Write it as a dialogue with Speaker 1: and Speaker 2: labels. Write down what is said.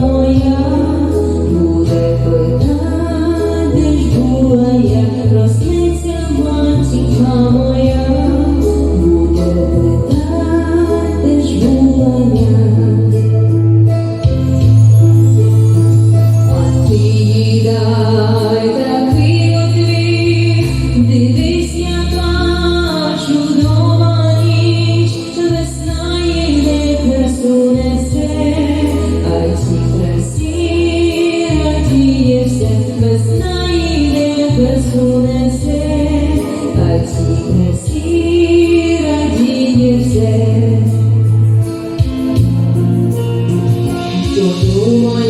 Speaker 1: моя буде питати, ждула, як проснеться матінка моя. весна йде, весну несе, а ті красі радіє все. Що думає